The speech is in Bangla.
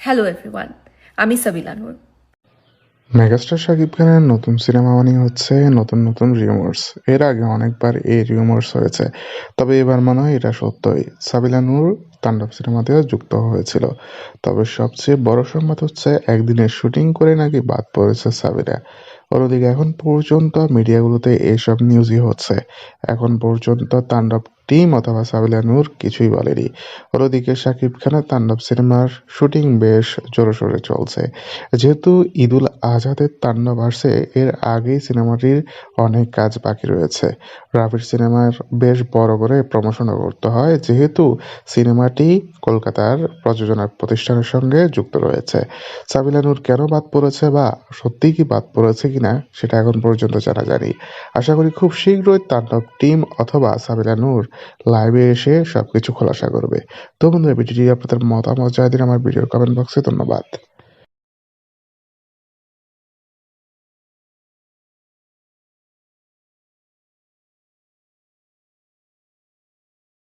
হ্যালো এভরিওয়ান আমি সাবিলা নূর। মেগাস্টার শাকিব খানের নতুন সিনেমা মানে হচ্ছে, নতুন নতুন রিউমার্স এর আগে অনেকবার এই রিউমার্স হয়েছে, তবে এবার মনে হয় এটা সত্যই। সাবিলা নূর তাণ্ডব সিনেমাতেও যুক্ত হয়েছিল, তবে সবচেয়ে বড় সংবাদ হচ্ছে, একদিনের শুটিং করে নাকি বাদ পড়েছে সাবিরা অন্যদিকে এখন পর্যন্ত মিডিয়াগুলোতে এইসব নিউজই হচ্ছে। এখন পর্যন্ত তাণ্ডব টিম অথবা সাবিলা নূর কিছুই বলেনি। অন্যদিকে শাকিব খানের তাণ্ডব সিনেমার শুটিং বেশ জোরসোরে চলছে। যেহেতু ঈদুল আজহাদের তাণ্ডব আসছে, এর আগেই সিনেমাটির অনেক কাজ বাকি রয়েছে। রাফির সিনেমার বেশ বড় করে প্রমোশনও করতে হয়, যেহেতু সিনেমাটি কলকাতার প্রযোজনা প্রতিষ্ঠানের সঙ্গে যুক্ত রয়েছে। সাবিলা নূর কেন বাদ পড়েছে বা সত্যিই কি বাদ পড়েছে কিনা, সেটা এখন পর্যন্ত জানা যায়নি। আশা করি খুব শীঘ্রই তাণ্ডব টিম অথবা সাবিলা নূর লাইভে এসে সবকিছু খোলাসা করবে। তো বন্ধুরা ভিডিওটি আপনাদের মতামত জানিয়ে দিন আমার ভিডিওর কমেন্ট বক্সে ধন্যবাদ।